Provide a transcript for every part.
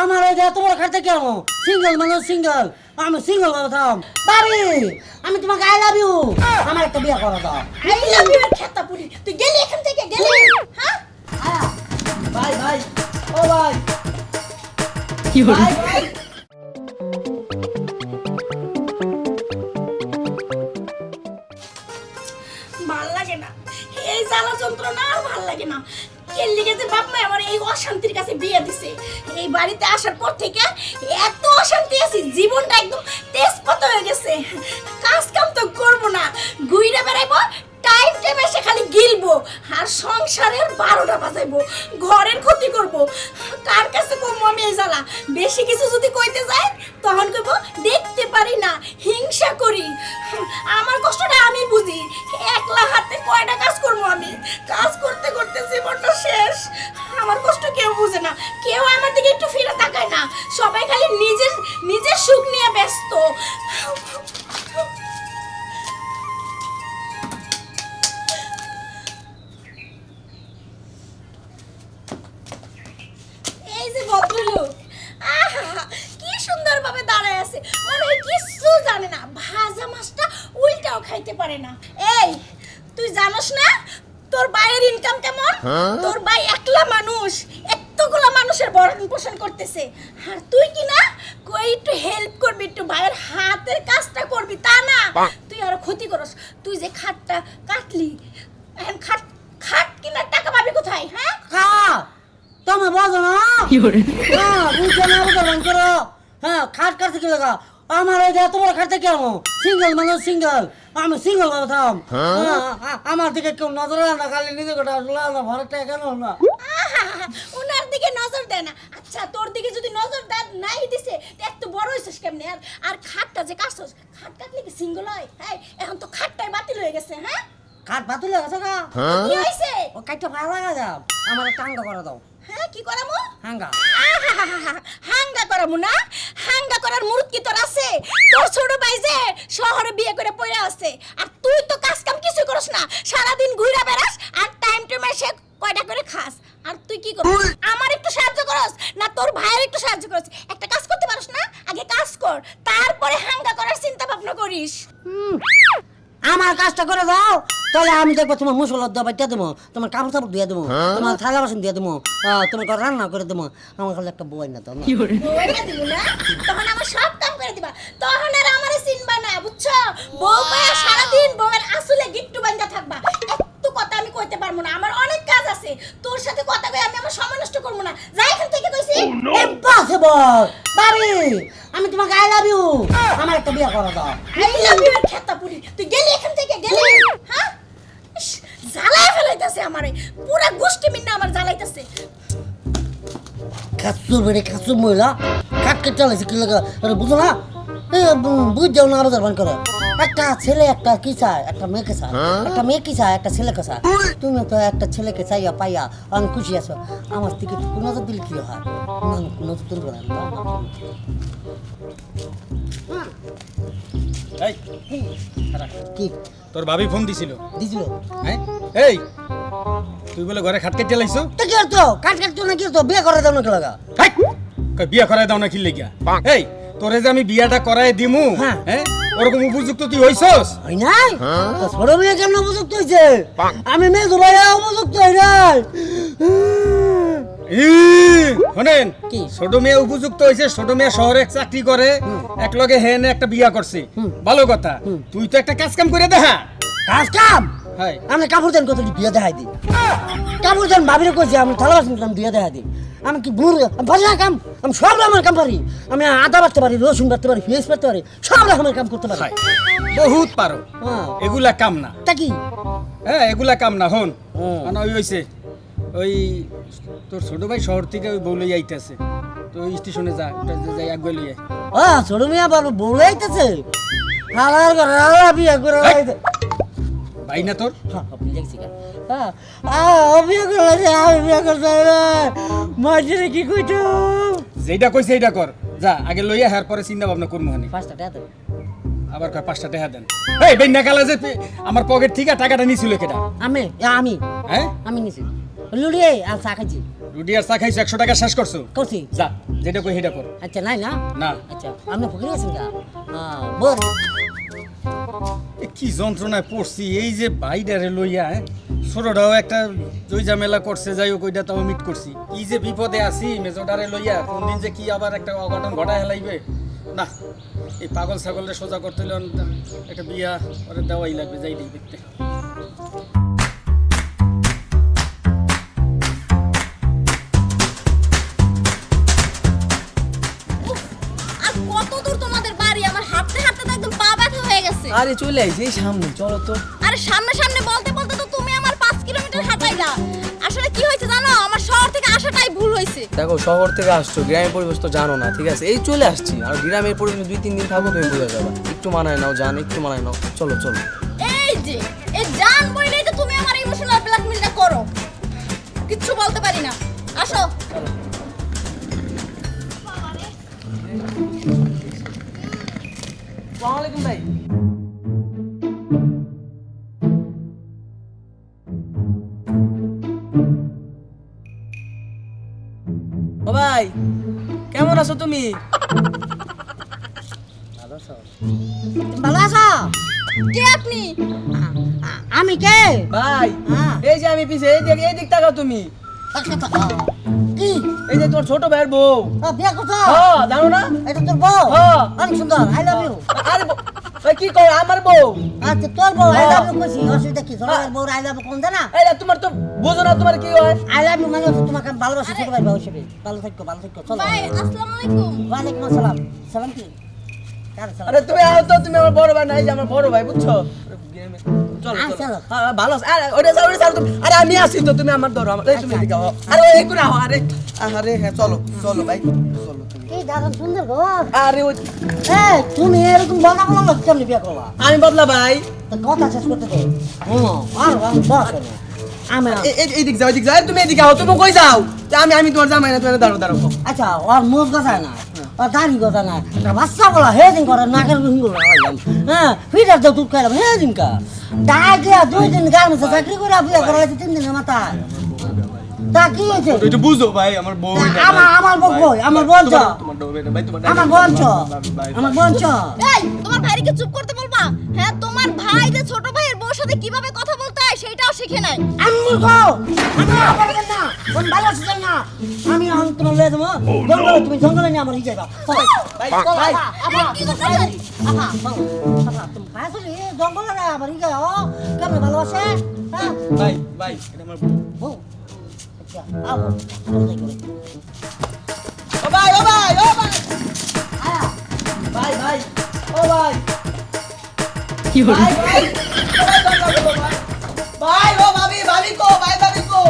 আমার এই যে এত বড় খাটতে কেন সিঙ্গেল মানুষ সিঙ্গেল আমি সিঙ্গেল থাম। বাবি আমি তোমাকে আই লাভ ইউ আমার একটা বিয়ে করে দাও। আই লাভ ইউ খেতা পুরি তুই গেলি এখান থেকে? গেলি? হ্যাঁ? আয়া, ভাই ভাই ও ভাই ভাই ভাই ভালো লাগে না। এই জ্বালা যন্ত্রণা আর ভালো লাগে না। এর লিগে যে বাপ মা আমার এই অশান্তির কাছে বিয়ে দিছে। এই বাড়িতে আসার পর থেকে এত অশান্তি আছি, জীবনটা একদম তেজপাত হয়ে গেছে। কাজ কাম তো করব না। ঘুরে বেড়াইবো টাইম টাইম এসে খালি গিলবো, আর সংসারের বারোটা বাজাইবো, ঘরের ক্ষতি করব। কার কাছে কমবো আমি এই জ্বালা? বেশি কিছু যদি কইতে যায় তখন কইব, দেখতে পারি না, হিংসা করি। আমার বুঝি একলা হাতে কয়টা কাজ করব আমি? কাজ করতে করতে জীবনটা শেষ। আমার কষ্ট কেউ বুঝে না। কেউ আমার দিকে একটু ফিরে তাকায় না। সবাই খালি নিজের নিজের সুখ নিয়ে ব্যস্ত। তোর ভাইয়ের ইনকাম কেমন? তোর ভাই একলা মানুষ এতগুলা মানুষের ভরণ পোষণ করতেছে। আর তুই কি না? কই একটু হেল্প করবি একটু ভাইয়ের হাতের কাজটা করবি তা না? তুই আরও ক্ষতি করস। তুই যে খাটটা কাটলি এখন খাট খাট কিনার টাকা পাবি কোথায় হ্যাঁ? কা তুমি বোঝো না? হ্যাঁ বুঝছ না বুঝো করো হ্যাঁ খাট কাটতে কি লাগা আমার এই এত বড় খাটতে কেন সিঙ্গেল মানুষ সিঙ্গেল আমি সিঙ্গেল থাম। আমার দিকে কেউ নজর না খালি নিজে গোটা না কেন না ওনার দিকে নজর দেয় না। আচ্ছা তোর দিকে যদি নজর দেয় নাই দিছে এত বড় হইছিস কেমনে? আর আর খাটটা যে কাটছস খাট কাটলে কি সিঙ্গেল হয়? হ্যাঁ এখন তো খাটটাই বাতিল হয়ে গেছে হ্যাঁ? খাট বাতুলে গেছে না কি হইছে? ও কাইটা ভালো লাগা যাও আমার একটা হাঙ্গা করে দাও। হ্যাঁ কি করামু? হাঙ্গা। হাঙ্গা করামু না? হাঙ্গা করার মুরুদ কি তোর আছে? তোর ছোট ভাই যে শহরে বিয়ে করে পড়ে আছে আর তুই তো কাজ কাম কিছু করিস না। সারা দিন ঘুরে বেড়াস আর টাইম টাইম এসে কয়টা করে খাস? আর তুই কি করিস আমার একটু সাহায্য করস না তোর ভাইয়ের একটু সাহায্য করস? একটা কাজ করতে পারস না? আগে কাজ কর তারপরে হাঙ্গা করার চিন্তা ভাবনা করিস। আমার কাজটা করে দাও। তাহলে আমি দেখব তোমার মুসলার দাবাইটা দেবো তোমার কাপড় চাপড় দিয়ে দেবো তোমার থালা বাসন দিয়ে দেবো আহ, তোমার ঘর রান্না করে দেবো। আমার কাছে একটা বই না? তো তখন আমার সব কাম করে দিবা তখন আর আমারে চিনবা না বুঝছ বউ পায়া সারাদিন বউয়ের আসলে গিট্টু বান্ধা থাকবা এত কথা আমি কইতে পারব না আমার অনেক কাজ আছে তোর সাথে কথা কই আমি আমার সময় নষ্ট করব না যাই এখান থেকে কইছি ইম্পসিবল বাবি আমি তোমাকে আই লাভ ইউ আমার একটা বিয়ে করে দাও আই লাভ ইউ খেতা পুরি তুই গেলি এখান থেকে গেলি হ্যাঁ ইস, জ্বালায় ফেলাইতাছে আমারে। পুরা গোষ্ঠী মিন্না আমার জ্বালাইতাছে। খাসুর বেড়ে খাসুর মহিলা কাট কেটে চালাইছে কি লাগা? আরে বুঝো না? বুঝ যাও না আরও বান করে। একটা ছেলে একটা কি চায়? একটা মেয়েকে চায়। একটা মেয়ে কি চায় একটা ছেলেকে চায়। তুমি তো একটা ছেলেকে চাইয়া পাইয়া আমি খুশি আছো। আমার থেকে নজর দিলে কি হয়? না নজর তুলবে না। এই। কি? তোর ভাবি ফোন দিছিল। দিছিল? হ্যাঁ? এই তুই বলে ঘরে খাট কেটে লাইছো? তো কি হতো কাট কাটতো না কি হতো বিয়ে করে দাও না কি লাগা? হাই! কই বিয়া করাই দাও না কি লেগিয়া এই তোরে যে আমি বিয়াটা করাই দিমু হ্যাঁ। হ্যাঁ? ওরকম উপযুক্ত তুই হইছস? হয় নাই? তো ছোট মেয়ে কেমন উপযুক্ত হয়েছে আমি মেয়ে ভাইয়া উপযুক্ত হই নাই। শোনেন কি? ছোট মেয়ে উপযুক্ত হয়েছে ছোট মেয়ে শহরে চাকরি করে এক লগে হেন একটা বিয়া করছে। ভালো কথা। তুই তো একটা কাজ কাম করে দেখা। কাজ কাম? আমি কাপড় দেন কত বিয়ে দেখাই দিই। কাপড় দেন ভাবিরে কইছি আমি থালা বাসন বিয়ে দেখাই দিই। আমি কি বুড় পারি কাম? আমি সব রকমের কাম পারি। আমি আদা বাড়তে পারি রসুন বাড়তে পারি পেঁয়াজ বাড়তে পারি সব রকমের কাম করতে পারি। বহুত পারো। হ্যাঁ। এগুলা কাম না। তা কি? হ্যাঁ এগুলা কাম না হন। মানে ওই হইছে। ওই তোর ছোট ভাই শহর থেকে ওই বউ লই আইতেছে। তো ওই স্টেশনে যা ওটা যাই আগুয়ে লই আয়। ও ছোট মেয়ে বাবু হালার হালা বিয়ে করে! ভাই না তোর? হ্যাঁ, আপনি দেখছি কেন? হ্যাঁ, আহ, বিয়ে বিয়ে করতে হবে মাঝে কি কইতো যেটা কইছে কর। যা আগে লইয়া হার পরে চিন্তা ভাবনা করব হানি। পাঁচটা টাকা দেবে আবার কয় পাঁচটা টাকা দেন। এই বেন্যা কালা যে আমার পকেট থেকে টাকাটা নিছিল কেটা আমি আমি। হ্যাঁ? আমি নিছি। লুড়িয়ে আর চা খাইছি। রুটি আর চা খাইছো একশো টাকা শেষ করছ? করছি। যা যেটা কই সেটা কর। আচ্ছা নাই না? না। আচ্ছা আপনি ফকির আছেন গা? বল এ কি যন্ত্রণায় পড়ছি এই যে বাইডারে লইয়া হ্যাঁ? ছোটটাও একটা জয় ঝামেলা করছে যাই হোক ওইটা তাও মিট করছি। কি যে বিপদে আছি মেজোটারে লইয়া কোন দিন যে কি আবার একটা অঘটন ঘটায় হেলাইবে না এই পাগল ছাগলের সোজা করতে হলে একটা বিয়া করে দেওয়াই লাগবে যাই দেখতে। আরে চলে আইছি সামনে চলো তো। আরে সামনে সামনে বলতে বলতে তো তুমি আমার পাঁচ কিলোমিটার হাঁটাইলা। আসলে কি হয়েছে জানো? আমার শহর থেকে আসাটাই ভুল হয়েছে। দেখো শহর থেকে আসছো গ্রামের পরিবেশ তো জানো না ঠিক আছে? এই চলে আসছি আর গ্রামের পরিবেশ দুই তিন দিন থাকো তুমি বুঝে যাবে। একটু মানায় নাও জান একটু মানায় নাও। চলো চলো। এই যে এই জান বইলেই তো তুমি আমার ইমোশনাল ব্ল্যাকমেলটা করো। কিচ্ছু বলতে পারি না। আছো তুমি? ভালো আছো? কে আপনি? আমি কে? ভাই হ্যাঁ। এই যে আমি পিছে এই দিক এই দিক তাকাও তুমি। আ, কি? এই যে তোর ছোট ভাইয়ের বউ। বিয়ে করছ? হ্যাঁ জানো না? এটা তোর বউ? হ্যাঁ। অনেক সুন্দর আই লাভ ইউ আরে কি কর আমার বউ? আচ্ছা তোর বউ আই। লাভ ইউ কইছি অসুবিধা কি? বউ আই লাভ ইউ কোন জানা এই তোমার তো বোঝো না তোমার কি হয়। আই লাভ ইউ মানে হচ্ছে তোমাকে আমি ভালোবাসি ছোট ভাই বউ হিসেবে ভালো থাকো ভালো থাকো চলো। ভাই আসসালামু আলাইকুম। আসসালাম। সালাম কি? আরে তুমি আও তো তুমি আমার বড় ভাই যে আমার বড় ভাই বুঝছ? চলো আচ্ছা। চলো। হ্যাঁ, হ্যাঁ, ভালো আছে। আরে ওটা যাও ওটা তুমি আরে আমি আছি তো তুমি আমার ধরো আমার তুমি এদিকে আরে ওই আরে। আরে হ্যাঁ চলো চলো ভাই চলো। দাদা সুন্দর গো। আরে ওই এই তুমি এরকম বলা বলা লোক কেমনি বিয়ে করবা? আমি বদলা ভাই। কথা শেষ করতে দে। হুম আর আমি বস আমি এ- এ- এইদিক যাও এদিক যাও। তুমি এদিকে আও তুমি কই যাও? আমি আমি তোমার জামাই না তুমি দাঁড়ো দাঁড়ো আচ্ছা ওর মুখ গজায় না ওর দাড়ি গজায় না। বাচ্চা বলা হে দিন করে নাকের লাগাইলাম হ্যাঁ ফিটার তো দুধ খাইলাম হে দিন কা দুই দিন গার্মেন্টসে চাকরি করে বিয়ে করা তিন দিনের মাথায়। তা কি হয়েছে? একটু বুঝো ভাই আমার বউ আমার আমার বউ আমার বোন চ। তোমার ডোবে না ভাই তোমার আমার বোন চ। আমার বোন চ। এই তোমার ভাইকে চুপ করতে বলবা? হ্যাঁ তোমার ভাই যে ছোট ভাইয়ের বউর সাথে কীভাবে কথা বলতে হয় সেটাও শিখে নাই। আমি মূর্খ আমি আবার না? বোন ভালো আছে না? আমি আমি তোমার লয়ে দেবো। জঙ্গলে তুমি জঙ্গলে নিয়ে আমার হিজাইবা ভাই ভাই আপা কি কথা আপা আপা তুমি আসলে জঙ্গলে না? আমার হিজাই কেমন ভালোবাসে? হ্যাঁ? ভাই ভাই এটা আমার বউ। ও ভাই ও ভাই ও ভাই ভাই ভাই ও ভাই কি হলো ভাই ভাই ভাই ও ভাবি ভাবি কো ভাই ভাবি কো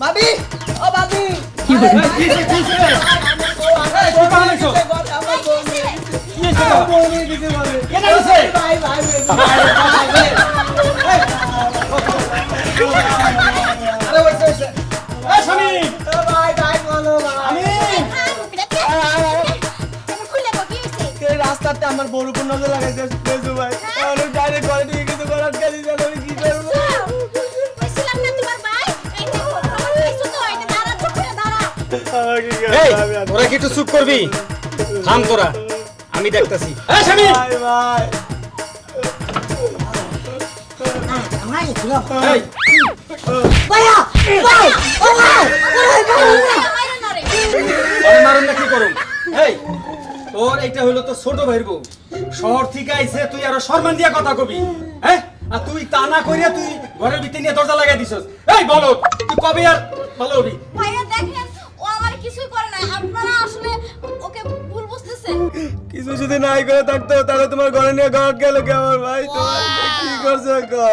ভাবি ও ভাবি কি হলো কি হইছে, কি তো? কেন হইছে? ভাই ভাই রাস্তাতে আমার বড় কোন নজর লাগাইছে পেজু ভাই। অনেক ডাইরেক্ট করে দিয়ে কিছু করার কাজ জানো আমি কি করব? কইছিলাম না তোমার ভাই এই দেখো আমার খাইছো তো এই দাঁড়া চুপ করে দাঁড়া এই, তোরা কি একটু চুপ করবি? থাম তোরা। আমি দেখতাছি। ভাই ভাই। ভাইয়া ভাই ও ভাই না মারুন না কি করুম? এই তোর এইটা হইল তো ছোট ভাইয়ের বউ। শহর থেকে আইছে তুই আরও সম্মান দিয়া কথা কবি হ্যাঁ? আর তুই তা না করিয়া তুই ঘরের ভিতরে নিয়ে দরজা লাগাই দিছস। এই বলো তুই কবে আর ভালো হবি? ভাইয়া দেখেন ও আমার কিছুই করে নাই। আপনারা আসলে ওকে ভুল বুঝতেছেন। কিছু যদি নাই করে থাকতো তাহলে তোমার ঘরে নিয়ে ঘর গেল কে আমার ভাই? তোমার কি করছ গো?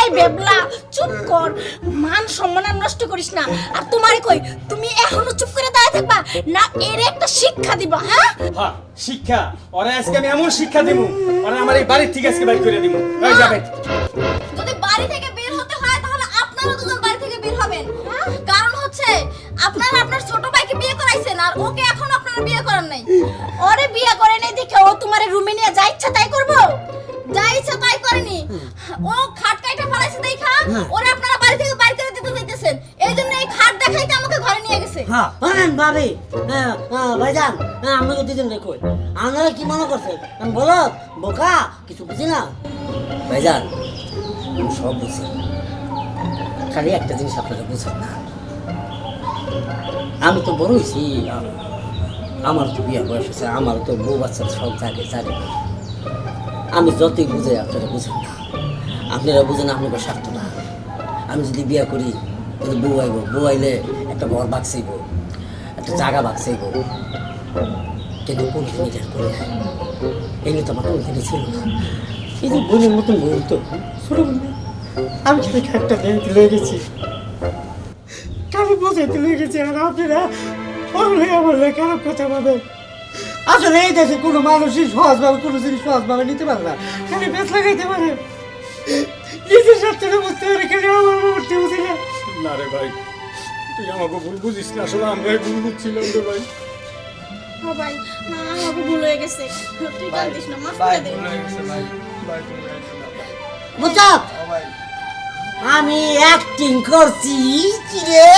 এই বেবলা চুপ কর। মান সম্মান নষ্ট করিস না। আর তোমারই কই তুমি এখনও চুপ করে দাঁড়িয়ে থাকবা? না এর একটা শিক্ষা দিবা হ্যাঁ? হ্যাঁ শিক্ষা। ওরে আজকে আমি এমন শিক্ষা দিব ওরে আমার এই থেকে আজকে বাইর করে দিব। এই যাবে। যদি বাড়ি থেকে বের হতে হয় তাহলে আপনারা দুজন বাড়ি থেকে বের হবেন কারণ হচ্ছে আপনারা আপনার ছোট ভাইকে বিয়ে করাইছেন আর ওকে এখন আপনারা বিয়ে করার নাই। ওরে বিয়ে করে নেই দেখে ও তোমার রুমে নিয়ে যা ইচ্ছা তাই করব। ওরে আপনারা বাড়ি থেকে করে দিতে চাইতেছেন এই জন্য এই খাট হ্যাঁ শোনেন ভাবি। হ্যাঁ, হ্যাঁ, ভাইজান হ্যাঁ, আপনাকে দুজন রে কই। আপনারা কি মনে করছেন? আমি বলো বোকা কিছু বুঝি না? ভাইজান আমি সব বুঝি। খালি একটা জিনিস আপনারা বুঝেন না। আমি তো বড় হয়েছি আমার তো বিয়ে বয়স হয়েছে আমার তো বউ বাচ্চা সব জাগে জানে আমি যতই বুঝে আপনারা বুঝেন না। আপনারা বুঝেন আপনাকে স্বার্থ না আমি যদি বিয়ে করি যদি বউ আইব। বউ আইলে একটা ঘর বাগসাইব একটা জায়গা বাগসাইব কিন্তু কোন দিন এটা করি নাই। এগুলো তো আমার কোনদিনই ছিল না। এই যে বোনের মতন বউ তো। ছোট বোন আমি খালি একটা মেয়ে তুলে গেছি? কারও বোঝাই তুলে গেছি আর আপনারা? পড়লে আমার খারাপ কথা পাবেন আসলে এই দেশে কোনো মানুষই সহজভাবে কোনো জিনিস সহজভাবে নিতে পারে না। খালি বেশ লাগাইতে পারে। নিজের স্বার্থটা বুঝতে পারে কেন আমার মরতে বুঝি না না রে ভাই তুই আমাকে ভুল বুঝিস না আসলে আমরাই ভুল বুঝছিলাম রে ভাই। ও ভাই না আমাকে ভুল হয়ে গেছে। তুই কান্দিস না মাফ ভাই করে দে। ভুল হয়ে গেছে ভাই ভাই ভুল গেছে। বুঝছ? ও ভাই। আমি অ্যাক্টিং করছি কি রে